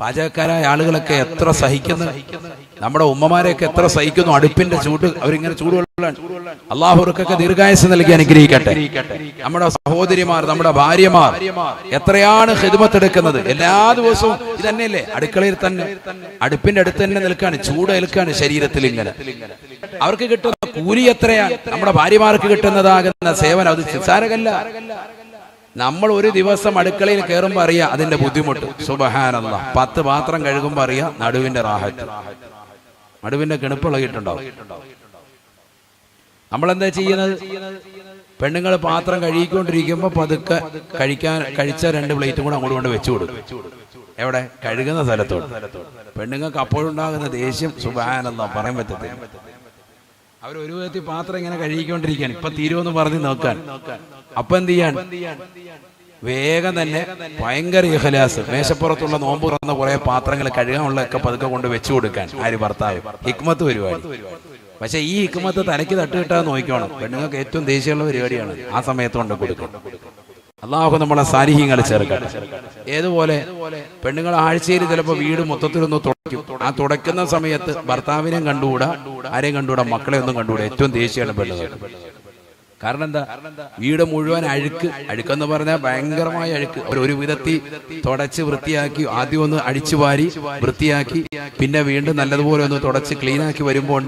പാചകക്കാരായ ആളുകളൊക്കെ എത്ര സഹിക്കുന്നു? നമ്മുടെ ഉമ്മമാരെയൊക്കെ എത്ര സഹിക്കുന്നു? അടുപ്പിന്റെ ചൂട് അവരിങ്ങനെ ചൂടുകൊള്ളാൻ അള്ളാഹുർക്കൊക്കെ ദീർഘായുസ് നൽകി അനുഗ്രഹിക്കട്ടെ. നമ്മുടെ സഹോദരിമാർ നമ്മുടെ ഭാര്യമാർ എത്രയാണ് ഹിദ്മത്തെടുക്കുന്നത് എല്ലാ ദിവസവും ഇത് തന്നെയല്ലേ അടുക്കളയിൽ തന്നെ. അടുപ്പിന്റെ അടുത്ത് തന്നെ നിൽക്കാണ്. ചൂട് ഏൽക്കാണ് ശരീരത്തിൽ ഇങ്ങനെ. അവർക്ക് കിട്ടുന്ന കൂലി എത്രയാണ്? നമ്മുടെ ഭാര്യമാർക്ക് കിട്ടുന്നതാകുന്ന സേവനം അത് നിസ്സാരകല്ല നമ്മൾ ഒരു ദിവസം അടുക്കളയിൽ കയറുമ്പോൾ അറിയാം അതിന്റെ ബുദ്ധിമുട്ട്. സുബഹാനല്ല. പത്ത് പാത്രം കഴുകുമ്പോൾ അറിയാം നടുവിന്റെ റാഹത്ത്. നടുവിന്റെ നമ്മൾ നമ്മളെന്താ ചെയ്യുന്നത്? പെണ്ണുങ്ങൾ പാത്രം കഴുകിക്കൊണ്ടിരിക്കുമ്പോൾ പതുക്കെ കഴിക്കാൻ കഴിച്ച രണ്ട് പ്ലേറ്റും കൂടെ അങ്ങോട്ട് കൊണ്ട് വെച്ചു കൊടുക്കും. എവിടെ? കഴുകുന്ന സ്ഥലത്തോട് പെണ്ണുങ്ങൾക്ക് അപ്പോഴുണ്ടാകുന്ന ദേഷ്യം സുബാനല്ല പറയാൻ പറ്റത്തില്ല. അവർ ഒരു വിധത്തിൽ പാത്രം ഇങ്ങനെ കഴുകിക്കൊണ്ടിരിക്കുകയാണ്. ഇപ്പൊ തീരുമെന്ന് പറഞ്ഞ് നോക്കാൻ. അപ്പൊ എന്ത് ചെയ്യാൻ? വേഗം തന്നെ ഭയങ്കര ഇഹലാസ് മേശപ്പുറത്തുള്ള നോമ്പ് തുറന്ന കുറെ പാത്രങ്ങൾ കഴുകാനുള്ള ഒക്കെ പതുക്കെ കൊണ്ട് വെച്ചു കൊടുക്കാൻ. ആര് ഭർത്താവ്? ഹിക്മത്ത് പരിപാടി. പക്ഷെ ഈ ഹിക്മത്ത് തലയ്ക്ക് തട്ടുകിട്ടാതെ നോക്കിക്കോണം. പെണ്ണുങ്ങൾക്ക് ഏറ്റവും ദേഷ്യമുള്ള പരിപാടിയാണ്. ആ സമയത്ത് കൊണ്ട് കൊടുക്കും. അള്ളാഹു നമ്മളെ സാന്നിഹ്യങ്ങൾ ചേർക്കട്ടെ. ഏതുപോലെ പെണ്ണുങ്ങൾ ആഴ്ചയിൽ ചിലപ്പോൾ വീട് മൊത്തത്തിലൊന്ന് തുടയ്ക്കും. ആ തുടയ്ക്കുന്ന സമയത്ത് ഭർത്താവിനെ കണ്ടുകൂടാ ആരെയും കണ്ടുകൂടാ മക്കളെ ഒന്നും കണ്ടുകൂടാ. ഏറ്റവും ദേഷ്യമാണ് പെണ്ണുങ്ങൾ കാരണം എന്താ? വീട് മുഴുവൻ അഴുക്ക്. അഴുക്കെന്ന് പറഞ്ഞാൽ ഭയങ്കരമായ അഴുക്ക്. അവർ ഒരു വിധത്തിൽ തുടച്ച് വൃത്തിയാക്കി ആദ്യം ഒന്ന് അടിച്ചു വാരി വൃത്തിയാക്കി പിന്നെ വീണ്ടും നല്ലതുപോലെ ഒന്ന് തുടച്ച് ക്ലീനാക്കി വരുമ്പോൾ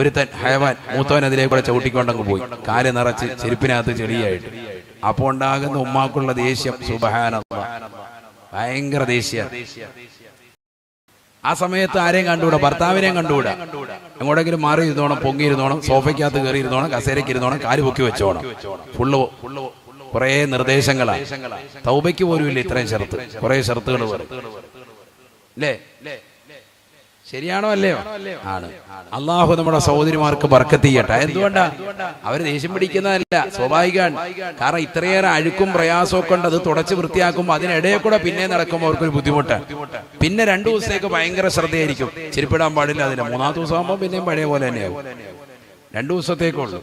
ഒരു തൻ ഹയവാൻ മൂത്തവൻ അതിലേക്കൂടെ ചവിട്ടിക്കൊണ്ടങ്ങ് പോയി. കാൽ നിറച്ച് ചെരുപ്പിനകത്ത് ചെളിയായിട്ട്. അപ്പോൾ ഉണ്ടാകുന്ന ഉമ്മാക്കുള്ള ദേഷ്യം. സുബഹാന ഭയങ്കര ദേഷ്യ. ആ സമയത്ത് ആരെയും കണ്ടുകൂടാ? ഭർത്താവിനെയും കണ്ടുകൂടാ? എങ്ങോട്ടെങ്കിലും മാറി ഇരുന്നോണം പൊങ്ങി ഇരുന്നോണം സോഫയ്ക്കകത്ത് കയറി ഇരുന്നോണം കസേരയ്ക്ക് ഇരുന്നോണം കാൽ പൊക്കി വെച്ചോണം. ഫുള്ള് കുറേ നിർദ്ദേശങ്ങളാണ് തൗബയ്ക്ക് പോലും ഇല്ല ഇത്രയും ഷർത്ത്. കുറേ ഷർത്തുകൾ അല്ലേ ശരിയാണോ അല്ലയോ? ആണ്. അള്ളാഹു നമ്മുടെ സഹോദരിമാർക്ക് ബർക്കത്ത് ചെയ്യട്ടെ. എന്തുകൊണ്ടാ? അവർ ദേഷ്യം പിടിക്കുന്നതല്ല സ്വാഭാവികമാണ് കാരണം ഇത്രയേറെ അഴുക്കും പ്രയാസവും കൊണ്ട് അത് തുടച്ച് വൃത്തിയാക്കുമ്പോൾ അതിനിടയിൽ കൂടെ പിന്നെ നടക്കുമ്പോൾ അവർക്കൊരു ബുദ്ധിമുട്ട്. പിന്നെ രണ്ടു ദിവസത്തേക്ക് ഭയങ്കര ശ്രദ്ധയായിരിക്കും. ചെരുപ്പിടാൻ പാടില്ല അതിന് മൂന്നാം ദിവസം ആകുമ്പോൾ പിന്നെയും പഴയ പോലെ തന്നെയാവും. രണ്ടു ദിവസത്തേക്കുള്ളൂ.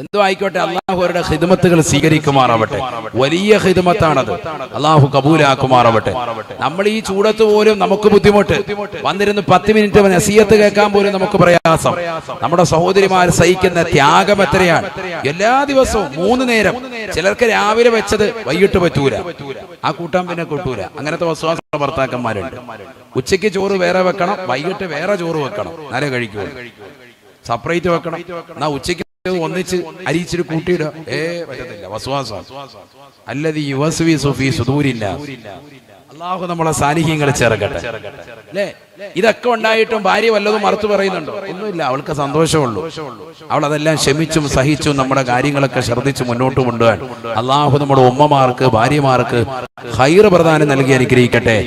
എന്തോ ആയിക്കോട്ടെ അള്ളാഹു അവരുടെ ഹിദ്മത്തുകൾ സ്വീകരിക്കുമാറാവട്ടെ. വലിയ ഹിദ്മത്താണത് അള്ളാഹു കബൂലാക്കുമാറാവട്ടെ. നമ്മൾ ഈ ചൂടത്ത് പോലും നമുക്ക് ബുദ്ധിമുട്ട്. വന്നിരുന്ന് പത്ത് മിനിറ്റ് നസീയത്ത് കേൾക്കാൻ പോലും നമുക്ക് പ്രയാസം. നമ്മുടെ സഹോദരിമാർ സഹിക്കുന്ന ത്യാഗം എത്രയാണ്? എല്ലാ ദിവസവും മൂന്ന് നേരം. ചിലർക്ക് രാവിലെ വെച്ചത് വൈകിട്ട് പറ്റൂല. ആ കൂട്ടാൻ പിന്നെ കൂട്ടൂല. അങ്ങനത്തെ വിശ്വാസ ഭർത്താക്കന്മാരുണ്ട്. ഉച്ചയ്ക്ക് ചോറ് വേറെ വെക്കണം വൈകിട്ട് വേറെ ചോറ് വെക്കണം. നല്ല കഴിക്കൂ സെപ്പറേറ്റ് വെക്കണം. എന്നാ ഉച്ചയ്ക്ക് ഒന്നിച്ച് അരിച്ചിട്ട് കൂട്ടിയിടുക. ഏ പറ്റത്തില്ല. വസ്വാസം. അല്ലത് യുവസ്വി സുഫി സുദൂരില്ല. അള്ളാഹു നമ്മളെ സാന്നിധ്യങ്ങൾ ചേർക്കട്ടെ. അല്ലേ? ഇതൊക്കെ ഉണ്ടായിട്ടും ഭാര്യ വല്ലതും മറുത്തു പറയുന്നുണ്ടോ? ഒന്നുമില്ല അവൾക്ക് സന്തോഷമുള്ളൂ. അവൾ അതെല്ലാം ക്ഷമിച്ചും സഹിച്ചും നമ്മുടെ കാര്യങ്ങളൊക്കെ ശ്രദ്ധിച്ച് മുന്നോട്ട് കൊണ്ടുപോകാൻ. അള്ളാഹു നമ്മുടെ ഉമ്മമാർക്ക് ഭാര്യമാർക്ക് ഹൈർ പ്രധാനം നൽകി അനുഗ്രഹിക്കട്ടെ.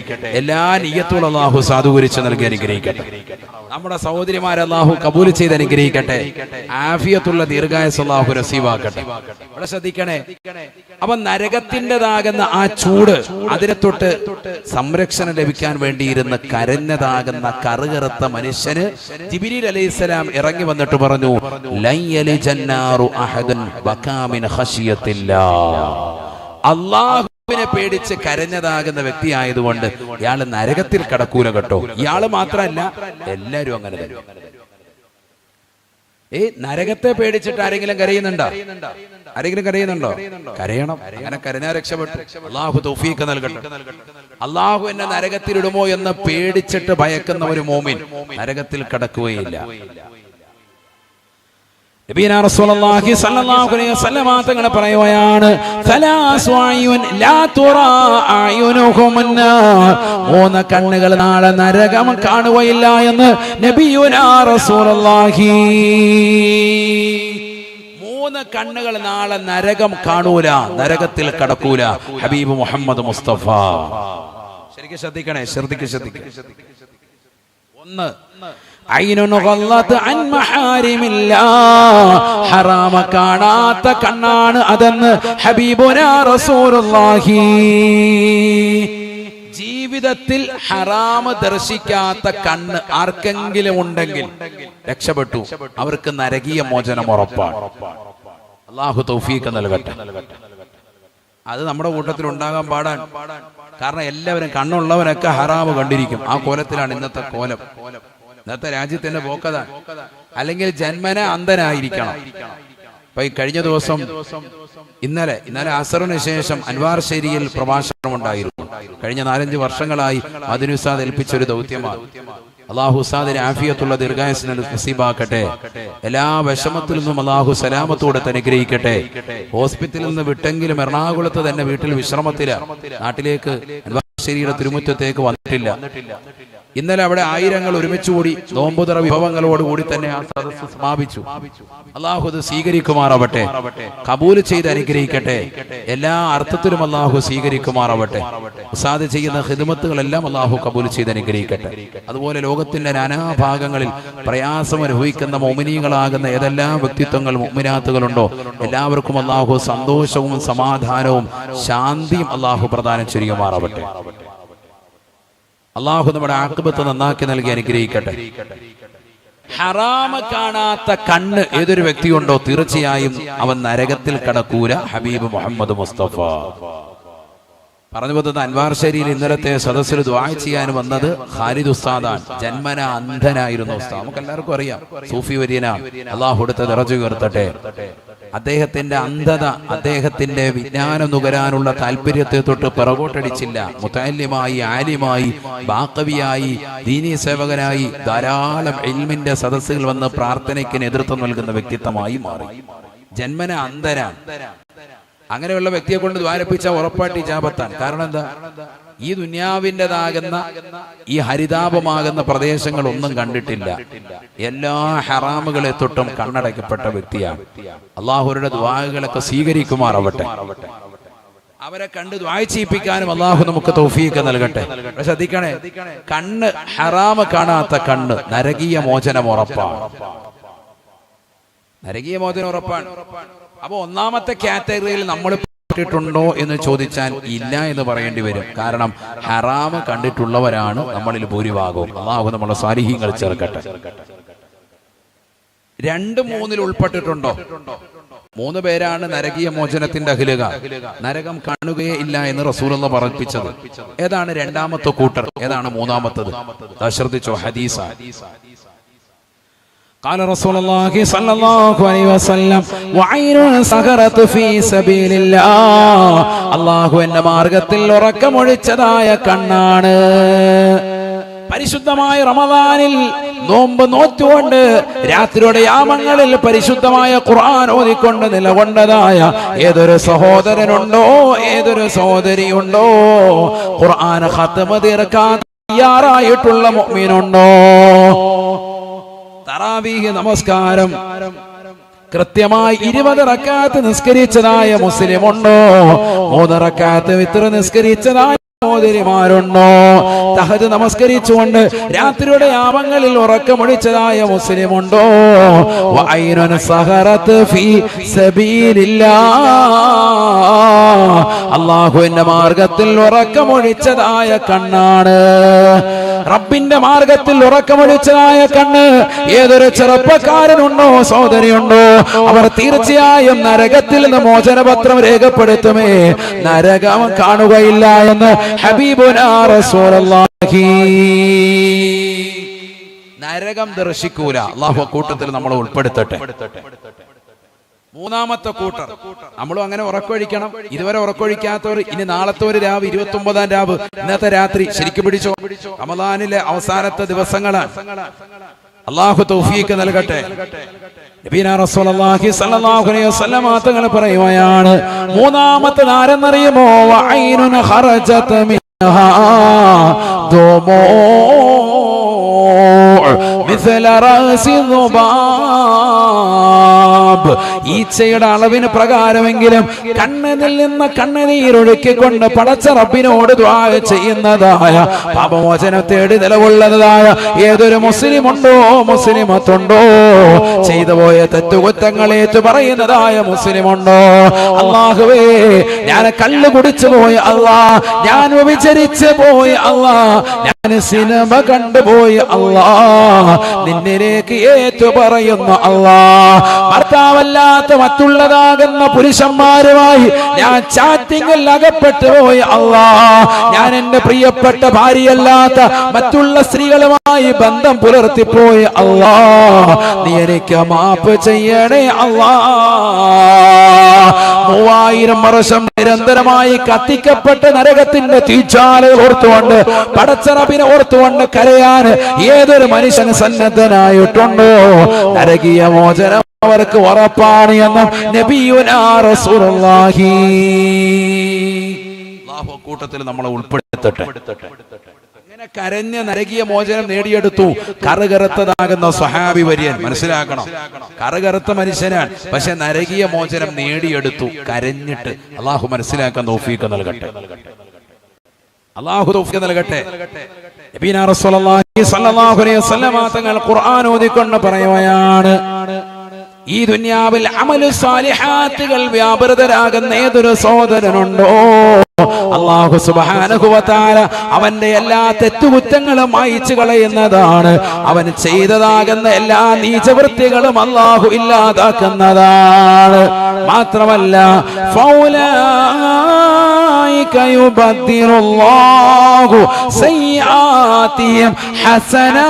എല്ലാ നീയത്തോളം അള്ളാഹു സാധൂകരിച്ച് നൽകി അനുഗ്രഹിക്കട്ടെ. നമ്മുടെ സഹോദരിമാർ അള്ളാഹു കബൂൽ ചെയ്ത് അനുഗ്രഹിക്കട്ടെ. ആഫിയത്തുള്ള ദീർഘായസ് അള്ളാഹു രസീവാക്കട്ടെ ഇവിടെ ശ്രദ്ധിക്കണേ. അപ്പൊ നരകത്തിന്റെതാകുന്ന ആ ചൂട് അതിനെ തൊട്ട് സംരക്ഷണം ലഭിക്കാൻ വേണ്ടിയിരുന്ന കരഞ്ഞതാകുന്ന കറുകറുത്ത മനുഷ്യന് ജിബിരി അലൈഹിസ്സലാം ഇറങ്ങി വന്നിട്ട് പറഞ്ഞു അള്ളാഹുവിനെ പേടിച്ച് കരഞ്ഞതാകുന്ന വ്യക്തി ആയതുകൊണ്ട് ഇയാൾ നരകത്തിൽ കടക്കൂല കേട്ടോ. ഇയാൾ മാത്രമല്ല എല്ലാരും അങ്ങനെ തന്നെ. ഏ നരകത്തെ പേടിച്ചിട്ട് ആരെങ്കിലും കരയുന്നുണ്ടോ? ആരെങ്കിലും കരയുന്നുണ്ടോ? കരയണം. അങ്ങനെ കരഞ്ഞാ രക്ഷപ്പെട്ടു. അള്ളാഹു തൗഫീഖ് നൽകട്ടെ. അള്ളാഹു എന്നെ നരകത്തിലിടുമോ എന്ന് പേടിച്ചിട്ട് ഭയക്കുന്ന ഒരു മോമിൻ നരകത്തിൽ കടക്കുകയില്ല. തങ്ങൾ പറയുകയാണ് മൂന്ന് കണ്ണുകൾ നാളെ നരകം കാണുകയില്ല എന്ന് നബിയുനാഹി മൂന്ന് കണ്ണുകൾ നാളെ നരകം കാണൂല നരകത്തിൽ കടക്കൂല. ഹബീബ് മുഹമ്മദ് മുസ്തഫ. ശരിക്കും ശ്രദ്ധിക്കണേ ശ്രദ്ധിക്ക് ശ്രദ്ധിക്ക്. ഒന്ന് ഹറാമ കാണാത്ത കണ്ണാണ് അതെന്ന് ഹബീബുനാഹി ജീവിതത്തിൽ ഹറാമ് ദർശിക്കാത്ത കണ്ണ് ആർക്കെങ്കിലും ഉണ്ടെങ്കിൽ രക്ഷപ്പെട്ടു. അവർക്ക് നരകീയ മോചനം ഉറപ്പാണ്. അള്ളാഹു തൗഫീഖ് നൽകട്ടെ. അത് നമ്മുടെ കൂട്ടത്തിൽ ഉണ്ടാകാൻ പാടാൻ കാരണം എല്ലാവരും കണ്ണുള്ളവരൊക്കെ ഹറാമ് കണ്ടിരിക്കും. ആ കോലത്തിലാണ് ഇന്നത്തെ കോലം. ഇന്നത്തെ രാജ്യത്തിന്റെ പോക്കത. അല്ലെങ്കിൽ ജന്മന അന്ധനായിരിക്കണം. അപ്പൊ ഈ കഴിഞ്ഞ ദിവസം ഇന്നലെ ഇന്നലെ അസറിന് ശേഷം അൻവാർ ശേരിയിൽ പ്രഭാഷണം ഉണ്ടായിരുന്നു കഴിഞ്ഞ നാലഞ്ച് വർഷങ്ങളായി മദിനുസാദ് ഏൽപ്പിച്ച ഒരു ദൗത്യമാണ്. അള്ളാഹു ഉസാദിന് ആഫിയത്തുള്ള ദീർഘായസിന് നസീബാക്കട്ടെ. എല്ലാ വിഷമത്തിൽ നിന്നും അള്ളാഹു സലാമത്തോടെ തന്നെ ഗ്രഹിക്കട്ടെ ഹോസ്പിറ്റലിൽ നിന്ന് വിട്ടെങ്കിലും എറണാകുളത്ത് തന്നെ വീട്ടിൽ വിശ്രമത്തില. നാട്ടിലേക്ക് ശേരിയുടെ തിരുമുറ്റത്തേക്ക് വന്നിട്ടില്ല. ഇന്നലെ അവിടെ ആയിരങ്ങൾ ഒരുമിച്ചുകൂടി നോമ്പുതറ വിഭവങ്ങളോടുകൂടി തന്നെ ആ സദസ്സ് സമാപിച്ചു. അള്ളാഹു അത് സ്വീകരിക്കുമാറാവട്ടെ. കബൂൽ ചെയ്ത് അനുഗ്രഹിക്കട്ടെ. എല്ലാ അർത്ഥത്തിലും അള്ളാഹു സ്വീകരിക്കുമാറാവട്ടെ. ഉസാദ് ചെയ്യുന്ന ഹിദമത്തുകളെല്ലാം അള്ളാഹു കബൂൽ ചെയ്ത് അനുഗ്രഹിക്കട്ടെ. അതുപോലെ ലോകത്തിന്റെ നാനാഭാഗങ്ങളിൽ പ്രയാസം അനുഭവിക്കുന്ന മോമിനികളാകുന്ന ഏതെല്ലാം വ്യക്തിത്വങ്ങൾ മുമിനാത്തുകളുണ്ടോ? എല്ലാവർക്കും അള്ളാഹു സന്തോഷവും സമാധാനവും ശാന്തിയും അള്ളാഹു പ്രദാനം ചെയ്യുമാറാവട്ടെ അള്ളാഹു നമ്മുടെ ആക്കുപത്ത് നന്നാക്കി നൽകി അനുഗ്രഹിക്കട്ടെ. ഹറാമ കാണാത്ത കണ്ണ് ഏതൊരു വ്യക്തിയുണ്ടോ തീർച്ചയായും അവൻ നരകത്തിൽ കടക്കൂല. ഹബീബ് മുഹമ്മദ് മുസ്തഫ. പറഞ്ഞു പോകുന്നത് അൻവാർ ശരിയിൽ ഇന്നലത്തെ സദസ്സിൽ ദ്വാ ചെയ്യാൻ വന്നത് ഖാലിദ് ഉസ്താദാൻ ജന്മന അന്ധനായിരുന്നു ഉസ്താദ്. നമുക്ക് എല്ലാവർക്കും അറിയാം. സൂഫി വര്യന അള്ളാഹു എടുത്ത് നിറച്ചു കയർത്തട്ടെ അദ്ദേഹത്തിന്റെ അന്ധത അദ്ദേഹത്തിന്റെ വിജ്ഞാനം നുകരാനുള്ള താല്പര്യത്തെ തൊട്ട് പിറകോട്ടടിച്ചില്ല. മുത്തല്യമായി ആലിമായി ബാക്കവിയായി ദീനീ സേവകനായി ധാരാളം എൽമിന്റെ സദസ്സുകൾ വന്ന് പ്രാർത്ഥനയ്ക്ക് നേതൃത്വം നൽകുന്ന വ്യക്തിത്വമായി മാറി. ജന്മന അന്ധനാണ്. അങ്ങനെയുള്ള വ്യക്തിയെ കൊണ്ട് ദ്വാരപ്പിച്ച ഉറപ്പായിട്ട് ജാപത്താൻ കാരണം എന്താ? ഈ ദുന്യാവിന്റെതാകുന്ന ഈ ഹരിതാപമാകുന്ന പ്രദേശങ്ങളൊന്നും കണ്ടിട്ടില്ല. എല്ലാ ഹറാമുകളെ തൊട്ടും കണ്ണടയ്ക്കപ്പെട്ട വ്യക്തിയാണ്. അള്ളാഹുരുടെ ദ്വാഹകളൊക്കെ സ്വീകരിക്കുമാറാവട്ടെ. അവരെ കണ്ട് വായിച്ചിപ്പിക്കാനും അള്ളാഹു നമുക്ക് തൗഫീക്ക് നൽകട്ടെ. ശ്രദ്ധിക്കണേ കണ്ണ് ഹറാമ കാണാത്ത കണ്ണ് നരകീയ മോചനം ഉറപ്പാണ്. നരകീയ മോചനം ഉറപ്പാണ്. അപ്പൊ ഒന്നാമത്തെ കാറ്റഗറിയിൽ നമ്മൾ പെട്ടിട്ടുണ്ടോ എന്ന് ചോദിച്ചാൽ ഇല്ല എന്ന് പറയേണ്ടി വരും. കാരണം ഹറാമ് കണ്ടിട്ടുള്ളവരാണ് നമ്മളിൽ ഭൂരിഭാഗവും. അള്ളാഹു നമ്മളെ സാരിഹ്യങ്ങൾ ചേർക്കട്ടെ. രണ്ട് മൂന്നിൽ ഉൾപ്പെട്ടിട്ടുണ്ടോ? മൂന്ന് പേരാണ് നരകീയ മോചനത്തിന്റെ അഖിലുക. നരകം കാണുകയേ ഇല്ല എന്ന് റസൂലുള്ള പറയിപ്പിച്ചത്. ഏതാണ് രണ്ടാമത്തെ കൂട്ടർ? ഏതാണ് മൂന്നാമത്തത്? ശ്രദ്ധിച്ചോ? ഹദീസ. قال رسول الله صلى الله عليه وسلم وعين സഹറത്ത് في سبيل الله അള്ളാഹു എന്റെ മാർഗത്തിൽ ഉറക്കമൊഴിച്ചതായ കണ്ണാണ് പരിശുദ്ധമായ റമദാനിൽ നോമ്പ് നോറ്റുകൊണ്ട് രാത്രിയുടെ യാമങ്ങളിൽ പരിശുദ്ധമായ ഖുർആൻ ഓതിക്കൊണ്ട് നിലകൊണ്ടതായ ഏതൊരു സഹോദരനുണ്ടോ ഏതൊരു സഹോദരിയുണ്ടോ ഖുർആൻ ഖത്മ തീർക്കാൻ തയ്യാറായിട്ടുള്ള മുഅ്മിനുണ്ടോ തറാവീഹ് നമസ്കാരം. കൃത്യമായി ഇരുപത് റക്കാത്ത് നിസ്കരിച്ചതായ മുസ്ലിം ഉണ്ടോ മൂന്ന് റക്കാത്ത് വിത്ര നിസ്കരിച്ചതായ സഹോദരിമാരുണ്ടോ തഹജ് നമസ്കരിച്ചുകൊണ്ട് രാത്രിയുടെ യാമങ്ങളിൽ ഉറക്കമൊഴിച്ചതായ മുസ്ലിം ഉണ്ടോ വൈനുൻ സഹറത്ത് ഫീ സബീലില്ലാ. അള്ളാഹുവിന്റെ മാർഗത്തിൽ ഉറക്കമൊഴിച്ചതായ കണ്ണാണ്. റബ്ബിന്റെ മാർഗത്തിൽ ഉറക്കമൊഴിച്ചതായ കണ്ണ്. ഏതൊരു ചെറുപ്പക്കാരനുണ്ടോ സഹോദരിയുണ്ടോ അവർ തീർച്ചയായും നരകത്തിൽ നിന്ന് മോചനപത്രം രേഖപ്പെടുത്തുമേ. നരകം കാണുകയില്ല എന്ന് ഹബീബുനാ റസൂലുള്ളാഹി. നരകം ദർശിക്കൂല. അള്ളാഹു കൂട്ടത്തിൽ നമ്മൾ ഉൾപ്പെടുത്തട്ടെ. മൂന്നാമത്തെ കൂട്ടർ നമ്മളും അങ്ങനെ ഉറക്കൊഴിക്കണം ഇതുവരെ ഉറക്കൊഴിക്കാത്തവർ ഇനി നാളത്തെ ഒരു രാവ് ഇരുപത്തി ഒമ്പതാം രാവ് ഇന്നത്തെ രാത്രി ശരിക്കും പിടിച്ചോ റമദാനിലെ അവസാനത്തെ ദിവസങ്ങളാണ് അള്ളാഹു തൗഫീക്ക് നൽകട്ടെ നബീന റസൂലുള്ളാഹി സ്വല്ലല്ലാഹു അലൈഹി വസല്ലമ തങ്ങൾ പറയുകയാണ് മൂന്നാമത്തെ ആരെന്നറിയുമോ വഐനുൻ ഖറജത മിൻഹാ ദുമൂ مثل رأس ഹിസാബ് ഈച്ചയുടെ അളവിന് പ്രകാരമെങ്കിലും കണ്ണനിൽ നിന്ന് കണ്ണുനീരൊഴുക്കിക്കൊണ്ട് പടച്ച റബ്ബിനോട് ചെയ്യുന്നതായ പാപമോചനം തേടി നിലകൊള്ളുന്നതായ ഏതൊരു മുസ്ലിം ഉണ്ടോ മുസ്ലിമത്തുണ്ടോ? ചെയ്തു പോയ തെറ്റുകുറ്റങ്ങൾ ഏറ്റു പറയുന്നതായ മുസ്ലിം ഉണ്ടോ അള്ളാഹുവേ ഞാൻ കല്ല് കുടിച്ചു പോയി അള്ളാ ഞാൻ വ്യഭിചരിച്ചു പോയി അള്ളാ ഞാൻ സിനിമ കണ്ടുപോയി അള്ളാ നിന്നിലേക്ക് ഏറ്റു പറയുന്നു അള്ളാ ഭർത്താവല്ലാത്ത മറ്റുള്ളതാകുന്ന പുരുഷന്മാരുമായി ഞാൻ ചാറ്റിങ്ങിൽ അകപ്പെട്ടു പോയി. അള്ളാ ഞാൻ എന്റെ പ്രിയപ്പെട്ട ഭാര്യയല്ലാത്ത മറ്റുള്ള സ്ത്രീകളുമായി ബന്ധം പുലർത്തിപ്പോയി. അള്ളാ നീ എനിക്ക് മാപ്പ് ചെയ്യണേ. അള്ളാ മൂവായിരം വർഷം നിരന്തരമായി കത്തിക്കപ്പെട്ട നരകത്തിന്റെ തീച്ചാലകൾ ഓർത്തുകൊണ്ട് പടച്ചറബിനെ ഓർത്തുകൊണ്ട് കരയാൻ ഏതൊരു മനുഷ്യന് സന്നദ്ധനായിട്ടുണ്ടോ? നരകീയ മോചനം അവർക്ക് ഉറപ്പാണ് എന്ന് നബിയുനാ റസൂലുള്ളാഹി. അള്ളാഹു കൂട്ടത്തിൽ നമ്മളെ ഉൾപ്പെടുത്തട്ടെ. ഇങ്ങനെ കരഞ്ഞ നരകീയ മോചനം നേടിയെടുത്തു. കറുകറുത്തതാകുന്ന സ്വഹാബി വര്യൻ. മനസ്സിലാക്കണം. കറുകറുത്ത മനുഷ്യനാണ്. പക്ഷെ നരകീയ മോചനം നേടിയെടുത്തു. കരഞ്ഞിട്ട് അള്ളാഹു മനസ്സിലാക്കാൻ തോഫീക്ക് നൽകട്ടെ. അള്ളാഹു തോഫീക്ക് നൽകട്ടെ. തങ്ങൾ ഖുർആൻ ഓതിക്കൊണ്ട് പറയുകയാണ്. ഈ ദുന്യാവിൽ അമലു സാലിഹാത്തുകൾ വ്യാപൃതരാകുന്ന ഏതൊരു സഹോദരനുണ്ടോ? അള്ളാഹു സുബാനുഭവത്താല അവന്റെ എല്ലാ തെറ്റുകുറ്റങ്ങളും അയച്ചു കളയുന്നതാണ്. അവൻ ചെയ്തതാകുന്ന എല്ലാ നീചവൃത്തികളും അള്ളാഹു ഇല്ലാതാക്കുന്നതാണ്. മാത്രമല്ല ഫൗലായിക്കയുബദ്ദിറുല്ലാഹു ഹസനാ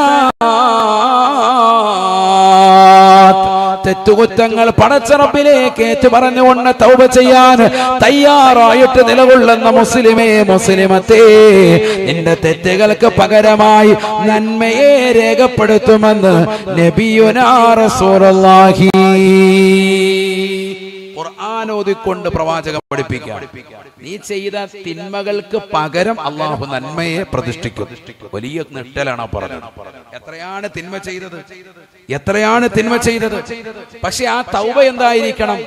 തെറ്റുകുറ്റങ്ങൾ പടച്ചറപ്പിലേക്ക് ഏറ്റു പറഞ്ഞുകൊണ്ട് തൗബ ചെയ്യാൻ തയ്യാറായിട്ട് നിലകൊള്ളുന്ന മുസ്ലിമേ മുസ്ലിമത്തേ നിന്റെ തെറ്റുകൾക്ക് പകരമായി നന്മയെ രേഖപ്പെടുത്തുമെന്ന് നബിയുനാ റസൂലുള്ളാഹി. ഖുർആൻ ഓതിക്കൊണ്ട് പ്രവാചകം പഠിപ്പിക്കാം നീ ചെയ്ത തിന്മകൾക്ക് പകരം അള്ളാഹു നന്മയെ പ്രതിഷ്ഠിക്കും. വലിയ നെട്ടലാണ് പറഞ്ഞത്. എത്രയാണ് തിന്മ ചെയ്തത്? എത്രയാണ് തിന്മ ചെയ്തത്? പക്ഷെ ആ തൗബ എന്തായിരിക്കണം?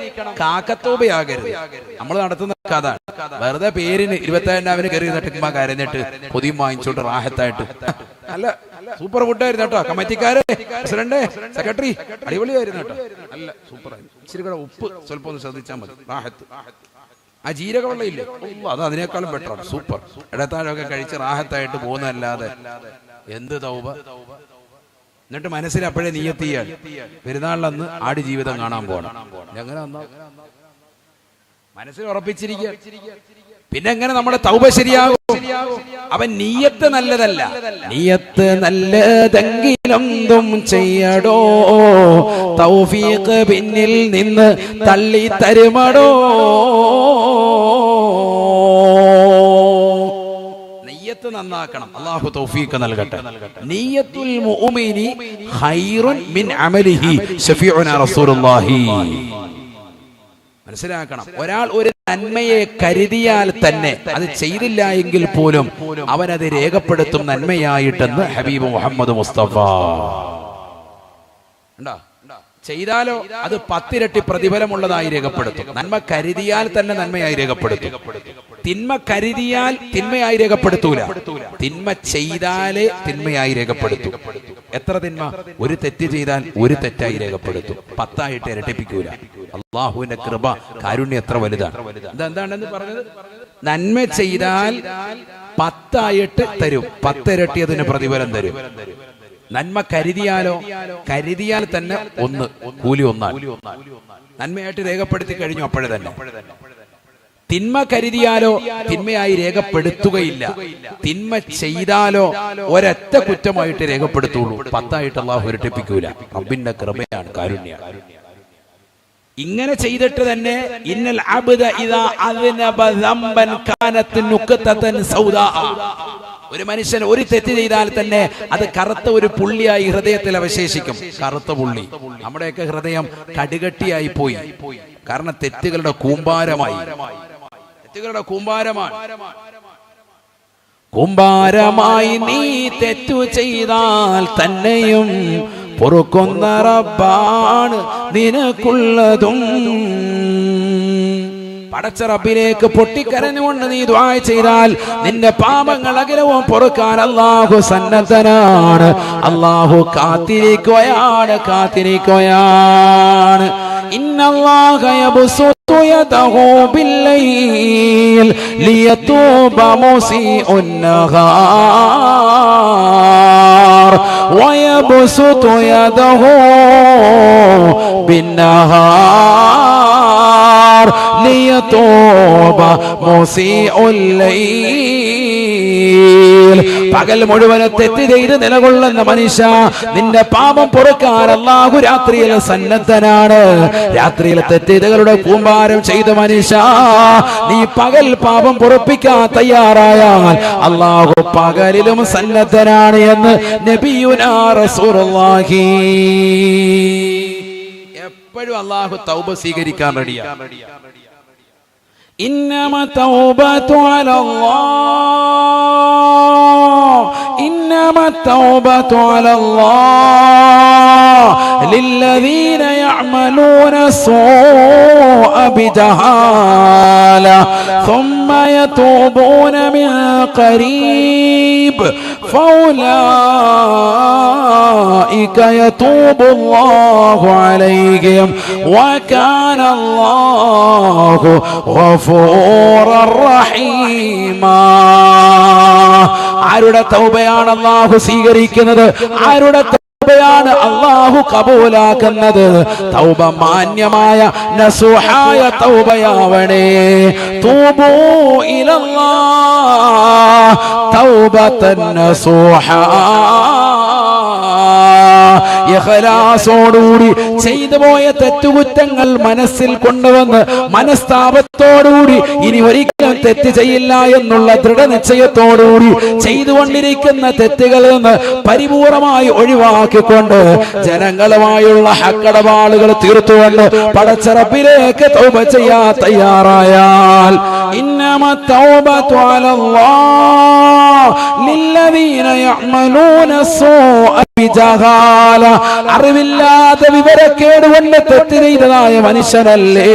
കാക്കത്തൗബയാകരുത്. നമ്മൾ നടത്തുന്ന കഥ. വെറുതെ പേരിന് ഇരുപത്തേഴാവിന് കയറി നട്ടിക്കുമ്പോ കരഞ്ഞിട്ട് പൊതിയും വാങ്ങിച്ചോണ്ട് റാഹത്തായിട്ട്. അല്ല സൂപ്പർ ഫുഡായിരുന്നു കേട്ടോ. കമ്മിറ്റിക്കാരെ പ്രസിഡന്റ് സെക്രട്ടറി അടിപൊളിയായിരുന്നു കേട്ടോ. അല്ല സൂപ്പർ ഇച്ചിരി കൂടെ ഉപ്പ് സ്വല്പം ഒന്ന് ശ്രദ്ധിച്ചാൽ മതി. റാഹത്ത്. ആ ജീരക വെള്ളം ഇല്ലേ അത് അതിനേക്കാളും ബെറ്ററാണ് സൂപ്പർ ഇടത്താഴമൊക്കെ കഴിച്ച് റാഹത്തായിട്ട് പോകുന്നതല്ലാതെ എന്ത് തൗബ? എന്നിട്ട് മനസ്സിൽ അപ്പോഴേ നീയത്തിയാൽ പെരുന്നാളിലന്ന് ആട് ജീവിതം കാണാൻ പോകണം എങ്ങനെ മനസ്സിൽ ഉറപ്പിച്ചിരിക്കുക. പിന്നെ എങ്ങനെ നമ്മുടെ തൗപ ശരിയാകും? അവൻ നീയത്ത് നല്ലതല്ല. നീയത്ത് നല്ലതെങ്കിലും തും ചെയ്യടോ. തൗഫീഖ് പിന്നിൽ നിന്ന് തള്ളി തരുമടോ. നന്നാക്കണം. അള്ളാഹു തൗഫീഖ് നൽകട്ടെ. നിയ്യത്തുൽ മുഅ്മിനി ഖൈറുൻ മിൻ അമലിഹി ശഫീഉന റസൂലുള്ളാഹി. മനസ്സിലാക്കണം. ഒരാൾ ഒരു നന്മയെ കരുതിയാൽ തന്നെ അത് ചെയ്തില്ല എങ്കിൽ പോലും അവൻ അത് രേഖപ്പെടുത്തും നന്മയായിട്ടെന്ന് ഹബീബ് മുഹമ്മദ് മുസ്തഫ. ഉണ്ടോ? ചെയ്താലോ അത് പത്തിരട്ടി പ്രതിഫലമുള്ളതായി രേഖപ്പെടുത്തും. നന്മ കരുതിയാൽ തന്നെ നന്മയായി രേഖപ്പെടുത്തും. തിന്മ കരുതിയാൽ തിന്മയായി രേഖപ്പെടുത്തൂല. തിന്മ ചെയ്താലേ തിന്മയായി രേഖപ്പെടുത്തും. എത്ര തിന്മ? ഒരു തെറ്റ് ചെയ്താൽ ഒരു തെറ്റായി രേഖപ്പെടുത്തും. പത്തായിട്ട് ഇരട്ടിപ്പിക്കൂല. അള്ളാഹുവിന്റെ കൃപ കാരുണ്യം എത്ര വലുതാണ്. ഇതെന്താണെന്ന് പറഞ്ഞത്? നന്മ ചെയ്താൽ പത്തായിട്ട് തരും. പത്തിരട്ടി അതിന് പ്രതിഫലം തരും. നന്മ കരുതിയാലോ? കരുതിയാൽ തന്നെ ഒന്ന് കൂലി ഒന്നാണ്. നന്മയായിട്ട് രേഖപ്പെടുത്തി കഴിഞ്ഞു അപ്പോഴേ തന്നെ. തിന്മ കരുതിയാലോ? തിന്മയായി രേഖപ്പെടുത്തുകയില്ല. തിന്മ ചെയ്താലോ? ഒരൊറ്റ കുറ്റമായിട്ട് രേഖപ്പെടുത്തുള്ളൂ. പത്തായിട്ട് അള്ളാഹു ഇരട്ടിപ്പിക്കൂല. റബ്ബിന്റെ കൃപയാണ് കാരുണ്യാണ് ഇങ്ങനെ ചെയ്തിട്ട് തന്നെ ഇന്നൽ അബ്ദ ഇദാ അദ്നബ ദംബൻ കാനത്ത് നുക്തതൻ സൗദാ. ഒരു മനുഷ്യൻ ഒരു തെറ്റ് ചെയ്താൽ തന്നെ അത് കറുത്ത ഒരു പുള്ളിയായി ഹൃദയത്തിൽ അവശേഷിക്കും. കറുത്ത പുള്ളി. നമ്മുടെയൊക്കെ ഹൃദയം കടുകട്ടിയായി പോയി. കാരണം തെറ്റുകളുടെ കൂമ്പാരമായി. തെറ്റുകളുടെ കൂമ്പാരമാണ്. കൂമ്പാരമായി നീ തെറ്റു ചെയ്താൽ തന്നെയും പൊറുക്കുന്ന റബ്ബാണ് നിനക്കുള്ളതും. പടച്ച റബ്ബിലേക്ക് പൊട്ടിക്കരഞ്ഞുകൊണ്ട് നീ ദ്വായ ചെയ്താൽ നിന്റെ പാപങ്ങൾ അകലവും പൊറുക്കാൻ അള്ളാഹു സന്നദ്ധനാണ്. അള്ളാഹു കാത്തിരിക്കുകയാണ് കാത്തിരിക്കുകയാണ്. ഇന്നല്ലാഹ ويبسط يده بالنهار ليتوب مسيء الليل. പകൽ മുഴുവനും തെറ്റ് ചെയ്ത് നിലകൊള്ളുന്ന മനുഷ്യ നിന്റെ പാപം പൊറുക്കാൻ അള്ളാഹു രാത്രിയിൽ സന്നദ്ധനാണ് രാത്രിയിലെ തെറ്റിതകളുടെ കൂമ്പാരം ചെയ്ത മനുഷ്യ നീ പകൽ പാപം പൊറുപ്പിക്കാൻ തയ്യാറായാൽ അള്ളാഹു പകലിലും സന്നദ്ധനാണ് എന്ന് നബിയുനാ റസൂലുള്ളാഹി എപ്പോഴും അള്ളാഹു തൗബ സ്വീകരിക്കാൻ റെഡിയാണ് إنما التوبة على الله إنما التوبة على الله للذين يعملون السوء بجهالة ثم يتوبون من قريب فأولئك يتوب الله عليهم وكان الله غفورا رحيما ആരുടെ തൗബയാണ് അള്ളാഹു സ്വീകരിക്കുന്നത്? ആരുടെ തൗബയാണ് അള്ളാഹു കബൂലാക്കുന്നത്? തൗബ മാന്യമായ നസുഹായ തൗബയാവണേ. തൂബൂ തൗബ തൗബത്തൻ നസുഹാ ഇഖ്ലാസോടുകൂടി ചെയ്തു പോയ തെറ്റുകുറ്റങ്ങൾ മനസ്സിൽ കൊണ്ടുവന്ന് മനസ്താപത്തോടുകൂടി ഇനി ഒരിക്കലും തെറ്റ് ചെയ്യില്ല എന്നുള്ള ദൃഢനിശ്ചയത്തോടുകൂടി ചെയ്തുകൊണ്ടിരിക്കുന്ന തെറ്റുകളിൽ നിന്ന് പരിപൂർണമായി ഒഴിവാക്കിക്കൊണ്ട് ജനങ്ങളുമായുള്ള ഹക്കടപാടുകൾ തീർത്തുകൊണ്ട് പടച്ചറപ്പിലേക്ക് തയ്യാറായാൽ ഇന്നമ തൗബത്തു അലല്ലാഹ് ലില്ലദീന യഅമലൂന സൂഅ ബിജഹാല അറിവില്ലാതെ വിവരക്കേട് കൊണ്ട് തെറ്റ് ചെയ്തതായ മനുഷ്യനല്ലേ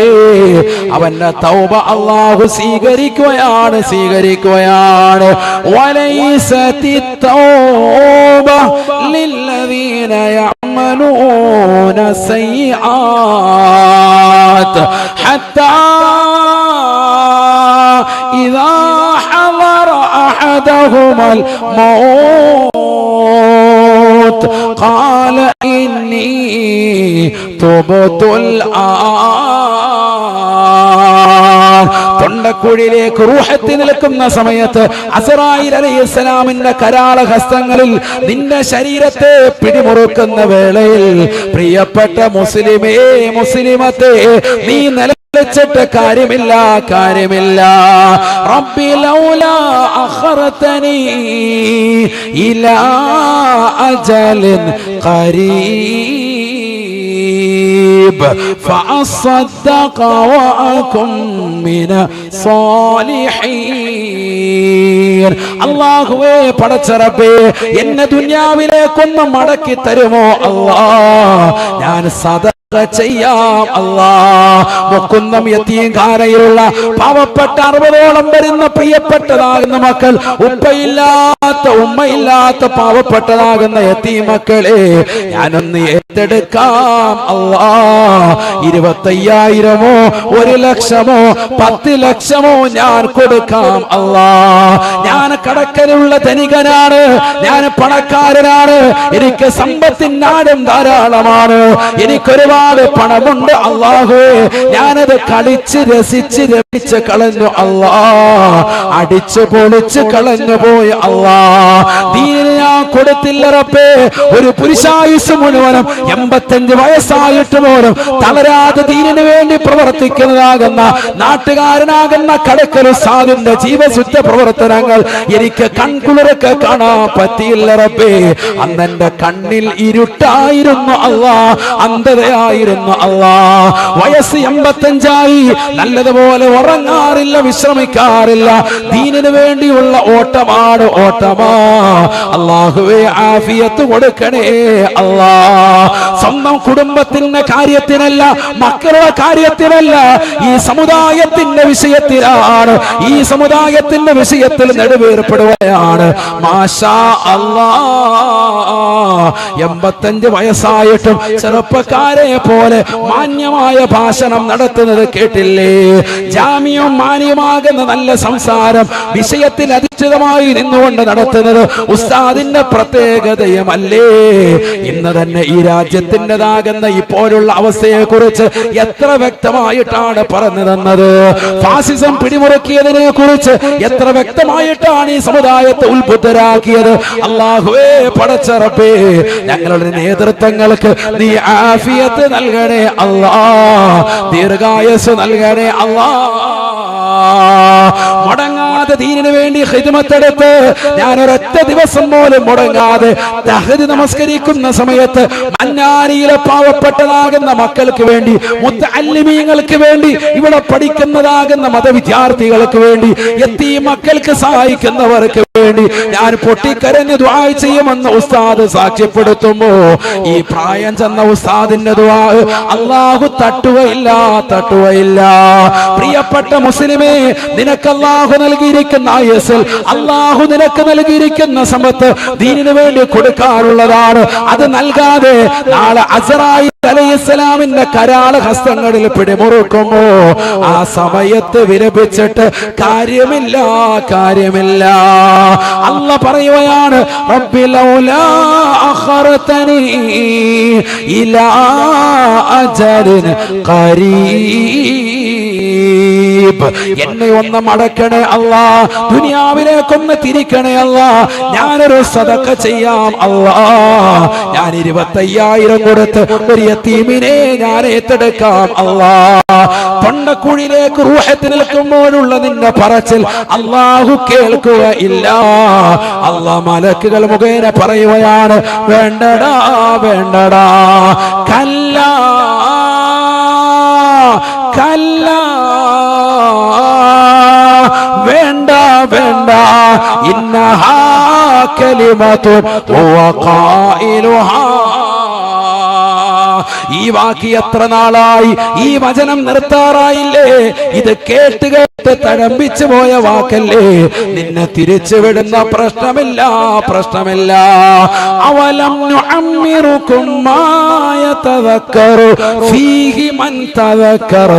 അവന്റെ തൗബ അള്ളാഹു സ്വീകരിക്കുകയാണ് സ്വീകരിക്കുകയാണ് വലൈസതി തൗബ ലില്ലദീന യഅമലൂന സയ്യിആത്ത് ഹത്താ أحدهما الموت قال إني تبت الآن തൊണ്ടക്കുഴിയിലേക്ക് റൂഹത്തി നിൽക്കുന്ന സമയത്ത് അസറായിൽ അലൈഹിസ്സലാമിന്റെ കരാള ഹസ്തങ്ങളിൽ നിന്റെ ശരീരത്തെ പിടിമുറുക്കുന്ന വേളയിൽ പ്രിയപ്പെട്ട മുസ്ലിമേ മുസ്ലിമത്തെ നീ നില വിളിച്ചിട്ട് കാര്യമില്ല കാര്യമില്ല. റബ്ബി ലൗല അഖറതനി ഇലാ അജലിൻ ഖരീബ്. ഫഅസ്സദ്ദഖ വഅകും മിന സാലിഹീൻ. അല്ലാഹുവേ പടച്ച റബ്ബേ എന്നെ ദുനിയാവിലേക്കൊന്ന് മടക്കി തരുമോ അല്ലാ ഞാൻ സദാ ചെയ്യാം അല്ലാ മുക്കുന്നം പാവപ്പെട്ട അറുപതോളം വരുന്ന പ്രിയപ്പെട്ടതാകുന്ന മക്കൾ ഉപ്പയില്ലാത്ത ഉമ്മയില്ലാത്ത പാവപ്പെട്ടതാകുന്ന യത്തീ മക്കളെ ഞാനൊന്ന് ഏറ്റെടുക്കാം അല്ലാ ഇരുപത്തയ്യായിരമോ ഒരു ലക്ഷമോ പത്ത് ലക്ഷമോ ഞാൻ കൊടുക്കാം അല്ലാ ഞാൻ കടക്കലുള്ള ധനികനാണ് ഞാൻ പണക്കാരനാണ് എനിക്ക് സമ്പത്തിനാടും ധാരാളമാണ് എനിക്കൊരുപാട് പണമുണ്ട് അള്ളാഹു. ഞാനത് കളിച്ച് രസിച്ച് രമിച്ച് കളഞ്ഞു അള്ളാ. അടിച്ച് പൊളിച്ച് കളഞ്ഞു പോയി അള്ളാ. ദീനിന് ഞാൻ കൊടുത്തില്ല ഒരു പുരുഷായുസ് മുഴുവനും എൺപത്തഞ്ച് വയസ്സായിട്ട് പോലും തളരാതെ ദീനിന് വേണ്ടി പ്രവർത്തിക്കുന്നതാകുന്ന നാട്ടുകാരനാകുന്ന കടക്കരു സാധുന്റെ ജീവശുദ്ധ പ്രവർത്തനങ്ങൾ എനിക്ക് കൺകുളിരൊക്കെ കാണാൻ പറ്റിയില്ല റബ്ബേ. അന്നെന്റെ കണ്ണിൽ ഇരുട്ടായിരുന്നു അല്ലാ അന്ധതയായിരുന്നു അള്ളാ. വയസ്സ് എൺപത്തഞ്ചായി. നല്ലതുപോലെ ഉറങ്ങാറില്ല വിശ്രമിക്കാറില്ല. ദീനിന് വേണ്ടിയുള്ള ഓട്ടമാണ് ഓട്ടമാ. അള്ളാഹുവേ ആഫിയത്ത് കൊടുക്കണേ അള്ളാ. സ്വന്തം കുടുംബത്തിന്റെ കാര്യത്തിനല്ല മക്കളുടെ കാര്യത്തിനല്ല ഈ സമുദായത്തിന്റെ വിഷയത്തിലാണ്. ഈ സമുദായത്തിന്റെ വിഷയത്തിൽ നെടുവേർപ്പെടുകയാണ്. മാഷാ അള്ളാ. എൺപത്തഞ്ച് വയസ്സായിട്ടും ചെറുപ്പക്കാരെ പോലെ മാന്യമായ ഭാഷണം നടത്തുന്നത് കേട്ടില്ലേ? ജാമ്യവും മാന്യമാകുന്ന നല്ല സംസാരം വിഷയത്തിൽ അധിഷ്ഠിതമായി നിന്നുകൊണ്ട് നടത്തുന്നത് ഉസ്താദിന്റെ പ്രത്യേകതയുമല്ലേ? ഇന്ന് തന്നെ ഈ രാജ്യത്തിന്റെതാകുന്ന ഇപ്പോഴുള്ള അവസ്ഥയെ കുറിച്ച് എത്ര വ്യക്തമായിട്ടാണ് പറഞ്ഞു തന്നത്? ഫാസിസം പിടിമുറുക്കിയതിനെ കുറിച്ച് എത്ര വ്യക്തമായിട്ടാണ് ഈ സമുദായത്തെ ഉത്ബുദ്ധരാക്കിയത്? അള്ളാഹുവേ പടച്ചറപ്പേ ഞങ്ങളുടെ നേതൃത്വങ്ങൾക്ക് നീ ആഫിയത്ത് നൽകണേ അല്ലാ. ദീർഘായസ് നൽകണേ അല്ലാ. മുടങ്ങാതെ ദീനിനു വേണ്ടി ഹിദ്മത്തെടുത്ത് ഞാൻ ഒരൊറ്റ ദിവസം പോലും മുടങ്ങാതെ തഹദ് നമസ്കരിക്കുന്ന സമയത്ത് മഞ്ഞാരിയിലെ പാവപ്പെട്ടതാകുന്ന മക്കൾക്ക് വേണ്ടി മുത്തല്ലിമീങ്ങൾക്ക് വേണ്ടി ഇവിടെ പഠിക്കുന്നതാകുന്ന മതവിദ്യാർത്ഥികൾക്ക് വേണ്ടി എത്തി മക്കൾക്ക് സഹായിക്കുന്നവർക്ക് വേണ്ടി ഞാൻ പൊട്ടിക്കരഞ്ഞ് ദ്വാ ചെയ്യുമെന്ന് ഉസ്താദ് സാക്ഷ്യപ്പെടുത്തുമ്പോ ഈ പ്രായം ചെന്ന ഉസ്താദിന്റെ ദ്വാ അള്ളാഹു തട്ടുകയില്ല തട്ടുകയില്ല. പ്രിയപ്പെട്ട മുസ്ലിമേ നിനക്ക് അള്ളാഹു നൽകിയിരിക്കുന്ന ആയസിൽ അള്ളാഹു നിനക്ക് നൽകിയിരിക്കുന്ന സമ്പത്ത് ദീനിനു വേണ്ടി കൊടുക്കാറുള്ളതാണ്. അത് നൽകാതെ നാളെ അസറായി അലൈഹിസ്സലാമിന്റെ കരാള ഹസ്തങ്ങളിൽ പിടിമുറുക്കുമ്പോ ആ സമയത്ത് വിലപിച്ചിട്ട് കാര്യമില്ല കാര്യമില്ല. അല്ല പറയുകയാണ് ഇലാ അജലിൻ ഖരീബ് എന്നെ ഒന്ന് മടക്കണേ അല്ലാ. ദുനിയാവിലേക്കൊന്ന് തിരിക്കണേ അല്ല. ഞാനൊരു സതക്ക ചെയ്യാം അല്ല. ഞാൻ ഇരുപത്തയ്യായിരം കൊടുത്ത് ഒരു യത്തീമിനെ ഞാൻ ഏറ്റെടുക്കാം അല്ല. തൊണ്ടക്കുഴിയിലേക്ക് റൂഹത്ത് നിൽക്കുമ്പോഴുള്ള നിന്റെ പറച്ചിൽ അള്ളാഹു കേൾക്കുക ഇല്ല. അല്ലാ മലക്കുകൾ മുഖേന പറയുകയാണ് വേണ്ടടാ വേണ്ടടാ. കല്ല കല്ല. വേണ്ട كلمة هو ഖായിലുഹാ ഈ വാക്ക് എത്ര നാളായി? ഈ വചനം നിർത്താറായില്ലേ? ഇത് കേട്ട് കേട്ട് തഴമ്പിച്ചു പോയ വാക്കല്ലേ? നിന്നെ തിരിച്ചു വിടുന്ന പ്രശ്നമില്ല പ്രശ്നമില്ല. അവലം മായ ഫീഹി മൻ തവക്കർ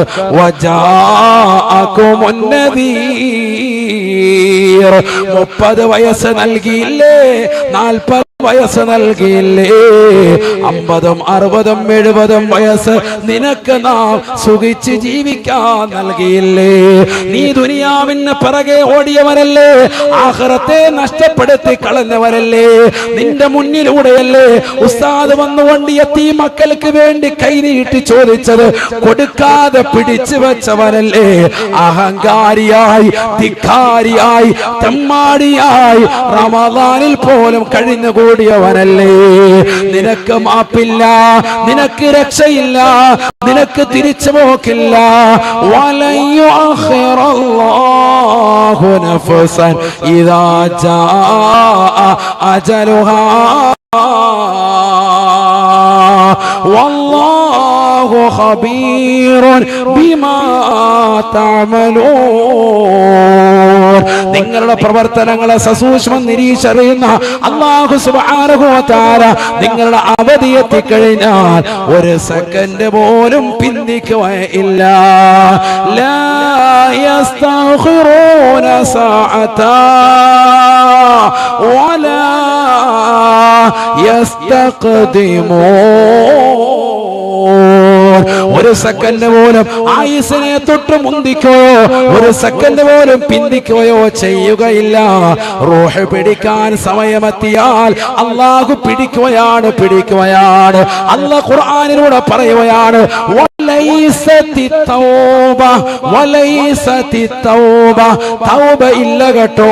മുപ്പത് വയസ്സ് നൽകിയില്ലേ? നാൽപ്പത് വയസ്സ് നൽകിയില്ലേ? അമ്പതും അറുപതും എഴുപതും വയസ്സ് നിനക്ക് നാം സുഖിച്ച് ജീവിക്കാൻ നൽകിയില്ലേ? നീ ദുനിയാവിന് പിറകെ ഓടിയവരല്ലേ? ആഹ്റത്തെ നഷ്ടപ്പെടുത്തി കളഞ്ഞവരല്ലേ? നിന്റെ മുന്നിലൂടെയല്ലേ ഉസ്താദ് വന്നുകൊണ്ട് എത്തി മക്കൾക്ക് വേണ്ടി കൈനീട്ടി ചോദിച്ചത് കൊടുക്കാതെ പിടിച്ചു വെച്ചവരല്ലേ? അഹങ്കാരിയായി ധിക്കാരിയായി തെമ്മാടിയായി റമദാനിൽ പോലും കഴിഞ്ഞു കൂടിയവനല്ലേ നിനക്ക് മാപ്പില്ല നിനക്ക് രക്ഷയില്ല നിനക്ക് തിരിച്ചു പോക്കില്ല വലയ്യു അഖിറല്ലാഹു നഫ്സൻ ഇദാ ജാഅ അജലുഹാ والله خبير بما تعملون നിങ്ങളുടെ പ്രവർത്തനങ്ങളെ സസൂക്ഷ്മം നിരീക്ഷറിയുന്ന അള്ളാഹു സുബാനുഭവത്താര നിങ്ങളുടെ അവധി എത്തിക്കഴിഞ്ഞാൽ ഒരു സെക്കൻഡ് പോലും പിന്തിക്കുകയില്ല ലാ يستأخرون ساعة ولا يستقدمون ഒരു സെക്കൻഡ് പോലും ആയുസിനെ തൊട്ട് മുന്തിക്കോ ഒരു സെക്കൻഡ് പോലും പിന്തിക്കുകയോ ചെയ്യുകയില്ല. റൂഹ് പിടിക്കാൻ സമയമെത്തിയാൽ അള്ളാഹു പിടിക്കുകയാണ് പിടിക്കുകയാണ്. അള്ളാഹ് ഖുർആാനിലൂടെ പറയുകയാണ് തൗബ ഇല്ല കേട്ടോ.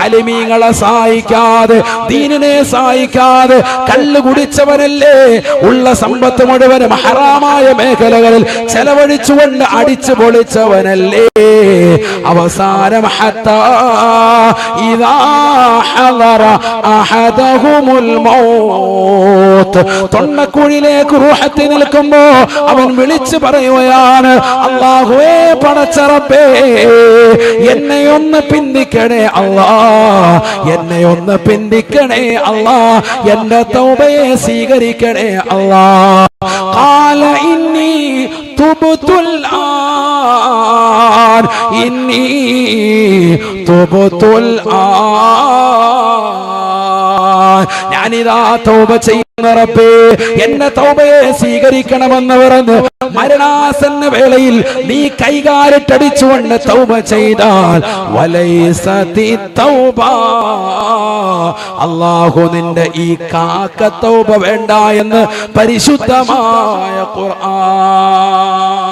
അലിമീങ്ങളെ സഹായിക്കാതെ ദീനിനെ സഹായിക്കാതെ കല്ല് കുടിച്ചവനല്ലേ? ഉള്ള സമ്പത്ത് മുഴുവനും ഹറാമായ മേഖലകളിൽ ചെലവഴിച്ചുകൊണ്ട് അടിച്ചു പൊളിച്ചവനല്ലേ? അവസാനം ഹത്താ ഇതാ ഹലറ തൊണ്ണക്കുഴിലേക്ക് റൂഹത്തി നിൽക്കുമ്പോ അവൻ വിളിച്ചു പറയുകയാണ് അള്ളാഹുവേ പടച്ചറപ്പേ എന്നെ ഒന്ന് പിന്തിക്കണേ അള്ളാ എന്നെ ഒന്ന് പിന്തിക്കണേ അള്ളാ എന്റെ തൗബയെ സ്വീകരിക്കണേ അള്ളാ കാല ഇന്നി തുബുത്തുൽ ഇന്നി തുബുത്തുൽ ആ ഞാനിതാ തോപ ചെയ്യുന്ന റബ്ബേ എന്നെ തോപയെ സ്വീകരിക്കണമെന്ന് പറഞ്ഞ് മരണാസന്ന വേളയിൽ നീ കൈകാലിട്ടടിച്ചുകൊണ്ട് തൗബ ചെയ്താൽ വലൈസതി തൗബ. അള്ളാഹു നിന്റെ ഈ കാക്ക തൗബ വേണ്ട എന്ന് പരിശുദ്ധമായ ഖുർആൻ.